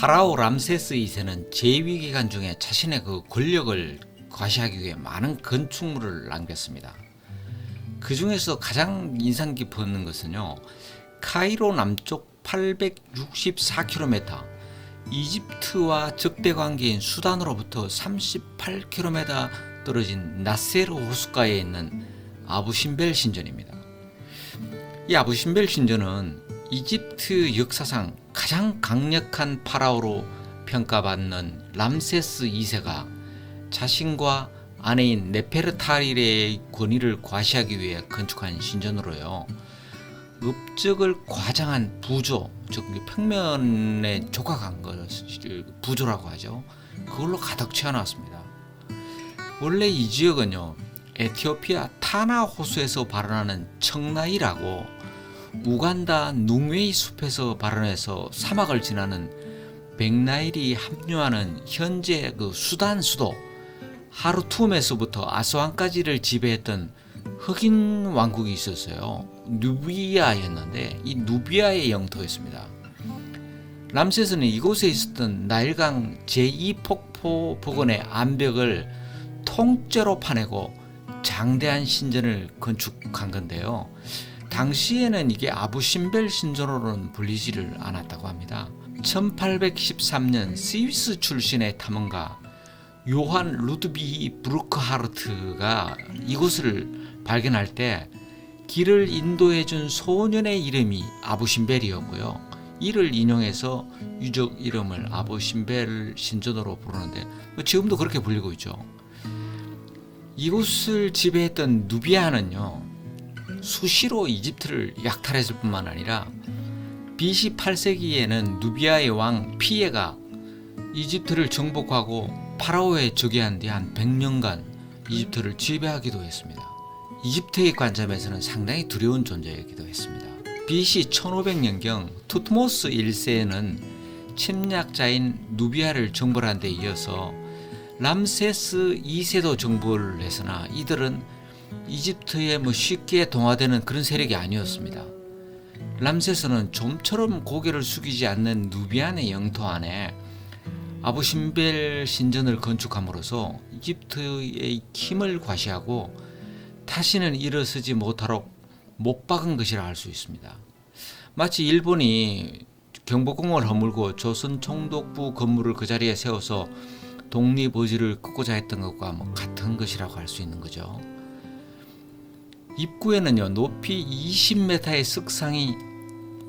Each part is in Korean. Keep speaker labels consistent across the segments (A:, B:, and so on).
A: 파라오 람세스 2세는 재위 기간 중에 자신의 그 권력을 과시하기 위해 많은 건축물을 남겼습니다. 그 중에서 가장 인상 깊은 것은요. 카이로 남쪽 864km, 이집트와 적대 관계인 수단으로부터 38km 떨어진 나세르 호숫가에 있는 아부신벨 신전입니다. 이 아부신벨 신전은 이집트 역사상 가장 강력한 파라오로 평가받는 람세스 2세가 자신과 아내인 네페르타리의 권위를 과시하기 위해 건축한 신전으로요. 업적을 과장한 부조, 즉 평면에 조각한 것을 부조라고 하죠. 그걸로 가득 채워놨습니다. 원래 이 지역은요, 에티오피아 타나 호수에서 발원하는 청나이라고 우간다 눅웨이 숲에서 발원해서 사막을 지나는 백나일이 합류하는 현재 그 수단 수도 하루툼에서부터 아스완까지를 지배했던 흑인 왕국이 있었어요. 누비아였는데 이 누비아의 영토였습니다. 람세스는 이곳에 있었던 나일강 제2폭포 복원의 암벽을 통째로 파내고 장대한 신전을 건축한 건데요. 당시에는 이게 아부신벨 신전으로는 불리지를 않았다고 합니다. 1813년 스위스 출신의 탐험가 요한 루드비 브루크하르트가 이곳을 발견할 때 길을 인도해 준 소년의 이름이 아부신벨이었고요. 이를 인용해서 유적 이름을 아부신벨 신전으로 부르는데 지금도 그렇게 불리고 있죠. 이곳을 지배했던 누비아는요 수시로 이집트를 약탈했을 뿐만 아니라 BC 8세기에는 누비아의 왕 피에가 이집트를 정복하고 파라오에 즉위한 뒤 한 100년간 이집트를 지배하기도 했습니다. 이집트의 관점에서는 상당히 두려운 존재이기도 했습니다. BC 1500년경 투트모스 1세는 침략자인 누비아를 정벌한 데 이어서 람세스 2세도 정벌을 했으나 이들은 이집트에 뭐 쉽게 동화되는 그런 세력이 아니었습니다. 람세스는 좀처럼 고개를 숙이지 않는 누비안의 영토 안에 아부신벨 신전을 건축함으로써 이집트의 힘을 과시하고 다시는 일어서지 못하도록 못 박은 것이라 할 수 있습니다. 마치 일본이 경복궁을 허물고 조선 총독부 건물을 그 자리에 세워서 독립의지를 끄고자 했던 것과 뭐 같은 것이라고 할 수 있는 거죠. 입구에는요 높이 20m의 석상이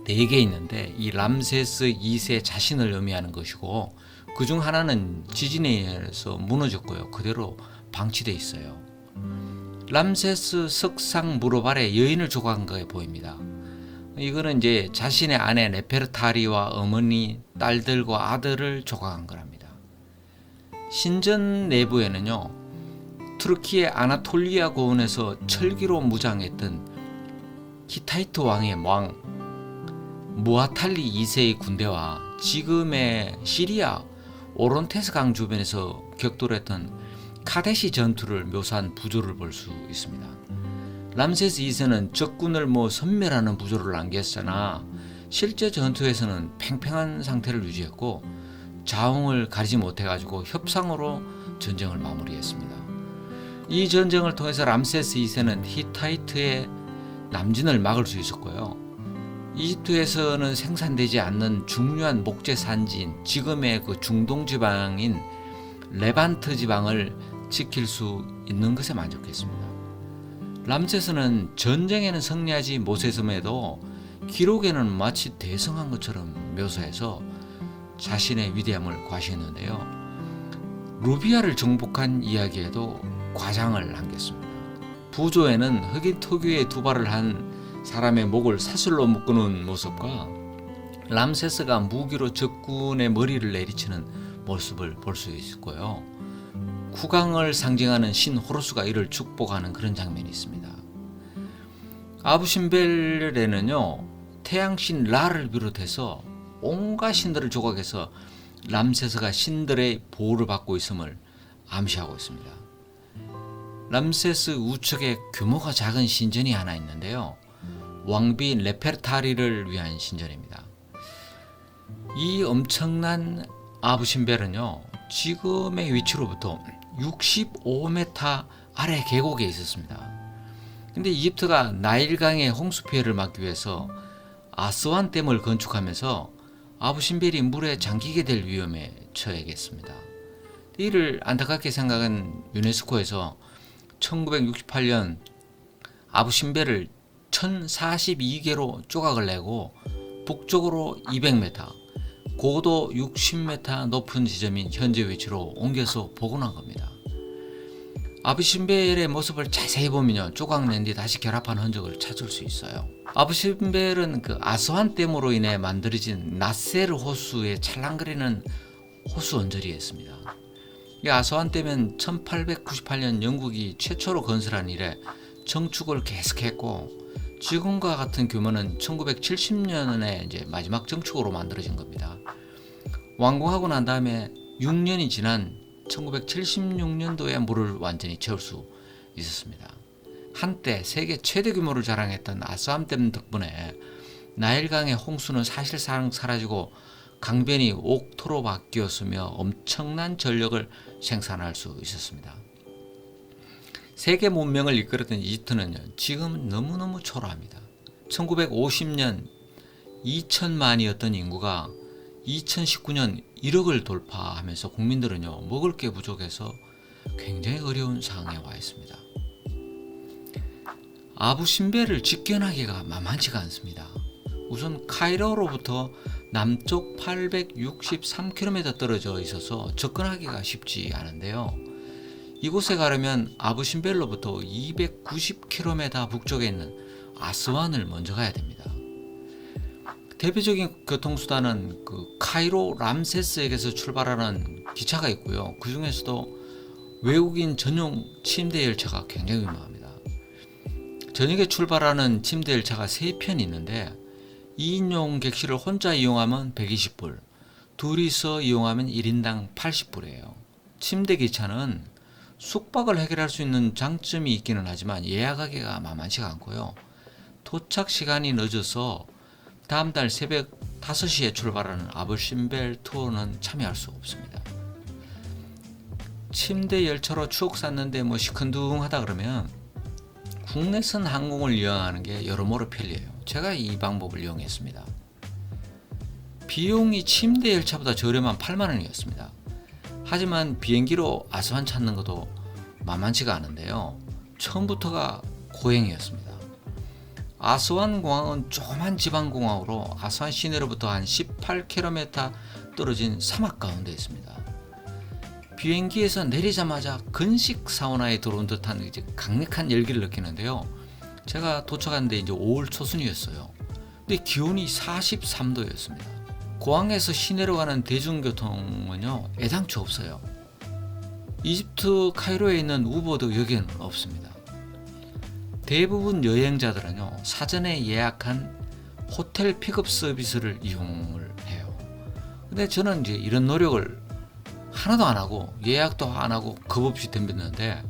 A: 4개 있는데 이 람세스 2세 자신을 의미하는 것이고 그 중 하나는 지진에 의해서 무너졌고요 그대로 방치돼 있어요. 람세스 석상 무릎 아래 여인을 조각한 거에 보입니다. 이거는 이제 자신의 아내 네페르타리와 어머니, 딸들과 아들을 조각한 거랍니다. 신전 내부에는요 투르키의 아나톨리아 고원에서 철기로 무장했던 히타이트 왕의 왕 무아탈리 2세의 군대와 지금의 시리아 오론테스 강 주변에서 격돌했던 카데시 전투를 묘사한 부조를 볼 수 있습니다. 람세스 2세는 적군을 뭐 섬멸하는 부조를 남겼으나 실제 전투에서는 팽팽한 상태를 유지했고 자웅을 가리지 못해가지고 협상으로 전쟁을 마무리했습니다. 이 전쟁을 통해서 람세스 2세는 히타이트의 남진을 막을 수 있었고요. 이집트에서는 생산되지 않는 중요한 목재 산지인 지금의 그 중동 지방인 레반트 지방을 지킬 수 있는 것에 만족했습니다. 람세스는 전쟁에는 승리하지 못했음에도 기록에는 마치 대성한 것처럼 묘사해서 자신의 위대함을 과시했는데요. 루비아를 정복한 이야기에도 과장을 남겼습니다. 부조에는 흑인 특유의 두 발을 한 사람의 목을 사슬로 묶어놓은 모습과 람세스가 무기로 적군의 머리를 내리치는 모습을 볼 수 있고요. 쿠강을 상징하는 신 호루스가 이를 축복하는 그런 장면이 있습니다. 아부신벨에는요 태양신 라를 비롯해서 온갖 신들을 조각해서 람세스가 신들의 보호를 받고 있음을 암시하고 있습니다. 람세스 우측에 규모가 작은 신전이 하나 있는데요. 왕비 레페르타리를 위한 신전입니다. 이 엄청난 아부신벨은요 지금의 위치로부터 65m 아래 계곡에 있었습니다. 근데 이집트가 나일강의 홍수 피해를 막기 위해서 아스완 댐을 건축하면서 아부신벨이 물에 잠기게 될 위험에 처해겠습니다. 이를 안타깝게 생각한 유네스코에서 1968년 아부신벨을 1042개로 조각을 내고 북쪽으로 200m, 고도 60m 높은 지점인 현재 위치로 옮겨서 복원한 겁니다. 아부신벨의 모습을 자세히 보면요 조각 낸 뒤 다시 결합한 흔적을 찾을 수 있어요. 아부신벨은 그 아스완 댐으로 인해 만들어진 나세르 호수의 찰랑거리는 호수 언저리였습니다. 이 아스완 댐은 1898년 영국이 최초로 건설한 이래 정축을 계속했고 지금과 같은 규모는 1970년에 이제 마지막 정축으로 만들어진 겁니다. 완공하고 난 다음에 6년이 지난 1976년도에 물을 완전히 채울 수 있었습니다. 한때 세계 최대 규모를 자랑했던 아스암댐 덕분에 나일강의 홍수는 사실상 사라지고 강변이 옥토로 바뀌었으며 엄청난 전력을 생산할 수 있었습니다. 세계 문명을 이끌었던 이집트는 지금은 너무너무 초라합니다. 1950년 2천만이었던 인구가 2019년 1억을 돌파하면서 국민들은요 먹을 게 부족해서 굉장히 어려운 상황에 와 있습니다. 아부신벨을 직견하기가 만만치가 않습니다. 우선 카이로로부터 남쪽 863km 떨어져 있어서 접근하기가 쉽지 않은데요. 이곳에 가려면 아부신벨로부터 290km 북쪽에 있는 아스완을 먼저 가야 됩니다. 대표적인 교통수단은 그 카이로 람세스에게서 출발하는 기차가 있고요. 그 중에서도 외국인 전용 침대 열차가 굉장히 유명합니다. 저녁에 출발하는 침대 열차가 3편이 있는데 2인용 객실을 혼자 이용하면 120불, 둘이서 이용하면 1인당 80불이에요. 침대 기차는 숙박을 해결할 수 있는 장점이 있기는 하지만 예약하기가 만만치가 않고요. 도착 시간이 늦어서 다음 달 새벽 5시에 출발하는 아부신벨 투어는 참여할 수 없습니다. 침대 열차로 추억 쌓는데 뭐 시큰둥하다 그러면 국내선 항공을 이용하는 게 여러모로 편리해요. 제가 이 방법을 이용했습니다. 비용이 침대 열차보다 저렴한 8만 원이었습니다. 하지만 비행기로 아스완 찾는 것도 만만치가 않은데요. 처음부터가 고행이었습니다. 아스완 공항은 조그만 지방 공항으로 아스완 시내로부터 한 18km 떨어진 사막 가운데 있습니다. 비행기에서 내리자마자 건식 사우나에 들어온 듯한 이제 강력한 열기를 느끼는데요. 제가 도착하는데 이제 5월 초순이었어요. 근데 기온이 43도였습니다. 공항에서 시내로 가는 대중교통은요 애당초 없어요. 이집트 카이로에 있는 우버도 여기는 없습니다. 대부분 여행자들은요 사전에 예약한 호텔 픽업 서비스를 이용을 해요. 근데 저는 이제 이런 노력을 하나도 안 하고 예약도 안 하고 겁 없이 덤볐는데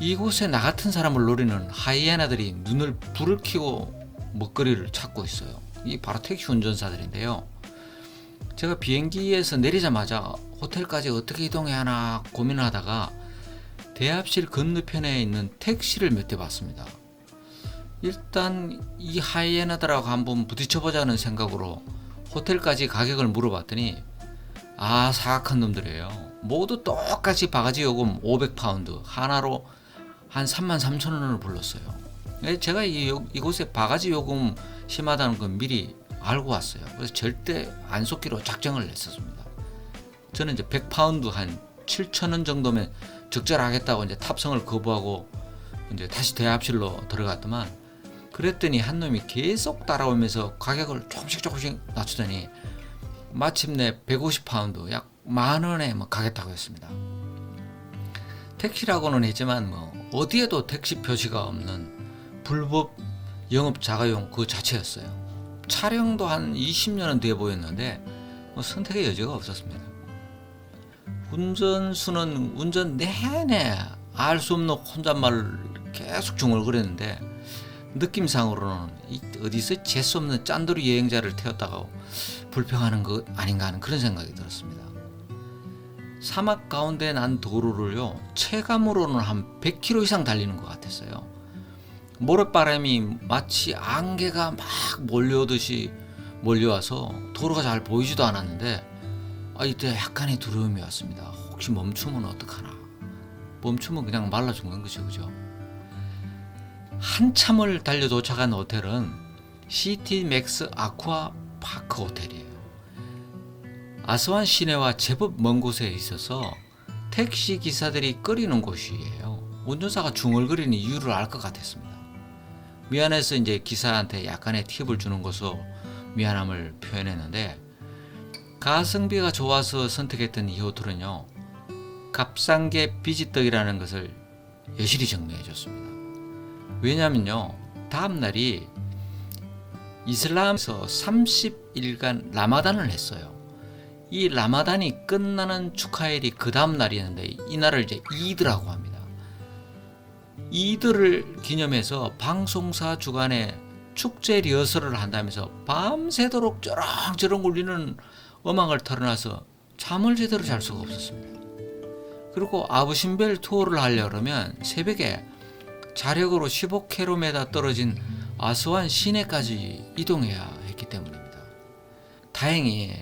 A: 이곳에 나 같은 사람을 노리는 하이에나들이 눈을 불을 켜고 먹거리를 찾고 있어요. 이 바로 택시 운전사들인데요. 제가 비행기에서 내리자마자 호텔까지 어떻게 이동해야 하나 고민하다가 대합실 건너편에 있는 택시를 몇 대 봤습니다. 일단 이 하이에나들하고 한번 부딪혀보자는 생각으로 호텔까지 가격을 물어봤더니 아 사악한 놈들이에요. 모두 똑같이 바가지 요금 500파운드 하나로 한 3만 3천 원을 불렀어요. 예, 제가 이, 이곳에 바가지 요금 심하다는 건 미리 알고 왔어요. 그래서 절대 안 속기로 작정을 했었습니다. 저는 이제 100파운드 한 7천 원 정도면 적절하겠다고 이제 탑승을 거부하고 이제 다시 대합실로 들어갔더만 그랬더니 한 놈이 계속 따라오면서 가격을 조금씩 조금씩 낮추더니 마침내 150파운드 약 만 원에 뭐 가겠다고 했습니다. 택시라고는 했지만 뭐 어디에도 택시 표시가 없는 불법 영업 자가용 그 자체였어요. 촬영도 한 20년은 돼 보였는데 뭐 선택의 여지가 없었습니다. 운전수는 운전 내내 알 수 없는 혼잣말을 계속 중얼거렸는데 느낌상으로는 이 어디서 재수 없는 짠돌이 여행자를 태웠다가 불평하는 것 아닌가 하는 그런 생각이 들었습니다. 사막 가운데 난 도로를요 체감으로는 한 100km 이상 달리는 것 같았어요. 모래바람이 마치 안개가 막 몰려오듯이 몰려와서 도로가 잘 보이지도 않았는데 아, 이때 약간의 두려움이 왔습니다. 혹시 멈추면 어떡하나? 멈추면 그냥 말라 죽는 거죠, 그죠? 한참을 달려 도착한 호텔은 시티 맥스 아쿠아 파크 호텔이에요. 아스완 시내와 제법 먼 곳에 있어서 택시 기사들이 끓이는 곳이에요. 운전사가 중얼거리는 이유를 알 것 같았습니다. 미안해서 이제 기사한테 약간의 팁을 주는 것으로 미안함을 표현했는데 가성비가 좋아서 선택했던 이 호텔은요 값싼 게 비지떡이라는 것을 여실히 증명해 줬습니다. 왜냐면요 다음 날이 이슬람에서 30일간 라마단을 했어요. 이 라마단이 끝나는 축하일이 그 다음 날이었는데 이 날을 이제 이드라고 합니다. 이드를 기념해서 방송사 주간에 축제 리허설을 한다면서 밤새도록 쩌렁쩌렁 울리는 음악을 틀어놔서 잠을 제대로 잘 수가 없었습니다. 그리고 아부신벨 투어를 하려 그러면 새벽에 자력으로 15km 떨어진 아스완 시내까지 이동해야 했기 때문입니다. 다행히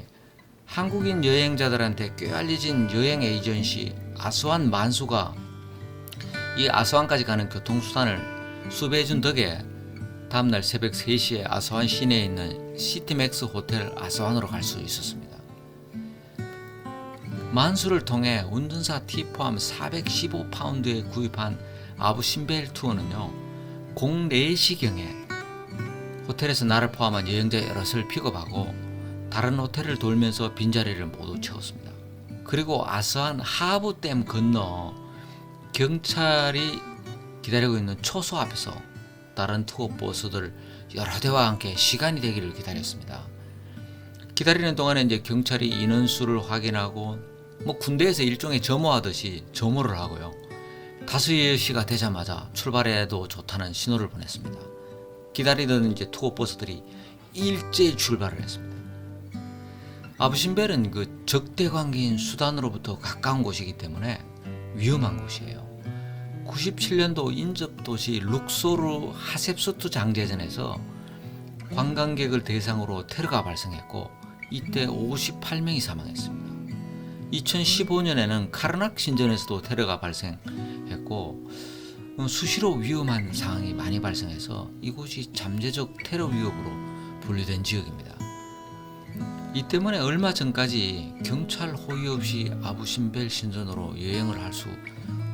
A: 한국인 여행자들한테 꽤 알려진 여행 에이전시 아스완 만수가 이 아스완까지 가는 교통수단을 수배해준 덕에 다음날 새벽 3시에 아스완 시내에 있는 시티맥스 호텔 아스완으로 갈 수 있었습니다. 만수를 통해 운전사 팁 포함 415파운드에 구입한 아부 신벨 투어는요, 04시경에 호텔에서 나를 포함한 여행자 여럿을 픽업하고 다른 호텔을 돌면서 빈자리를 모두 채웠습니다. 그리고 아스완 하부댐 건너 경찰이 기다리고 있는 초소 앞에서 다른 투어 버스들 여러 대와 함께 시간이 되기를 기다렸습니다. 기다리는 동안에 이제 경찰이 인원수를 확인하고 뭐 군대에서 일종의 점호하듯이 점호를 하고요. 5시가 되자마자 출발해도 좋다는 신호를 보냈습니다. 기다리던 이제 투어 버스들이 일제히 출발을 했습니다. 아부신벨은 그 적대 관계인 수단으로부터 가까운 곳이기 때문에 위험한 곳이에요. 97년도 인접 도시 룩소르 하셉수트 장제전에서 관광객을 대상으로 테러가 발생했고 이때 58명이 사망했습니다. 2015년에는 카르낙 신전에서도 테러가 발생 했고 수시로 위험한 상황이 많이 발생해서 이곳이 잠재적 테러 위협으로 분류된 지역입니다. 이 때문에 얼마 전까지 경찰 호의 없이 아부신벨 신전으로 여행을 할 수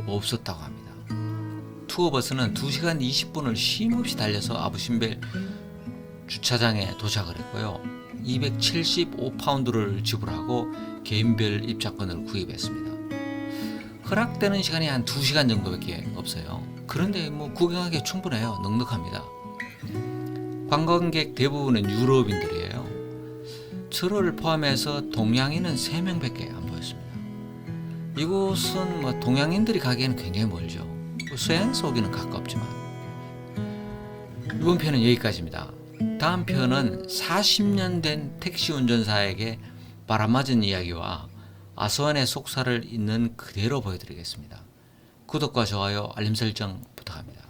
A: 없었다고 합니다. 투어버스는 2시간 20분을 쉼없이 달려서 아부신벨 주차장에 도착을 했고요. 275파운드를 지불하고 개인별 입장권을 구입했습니다. 허락되는 시간이 한 2시간 정도밖에 없어요. 그런데 뭐 구경하기에 충분해요. 넉넉합니다. 관광객 대부분은 유럽인들이에요. 저를 포함해서 동양인은 3명밖에 안 보였습니다. 이곳은 뭐 동양인들이 가기에는 굉장히 멀죠. 수행소 오기는 가깝지만. 이번 편은 여기까지입니다. 다음 편은 40년 된 택시 운전사에게 바람맞은 이야기와 아스완의 속사를 있는 그대로 보여드리겠습니다. 구독과 좋아요, 알림 설정 부탁합니다.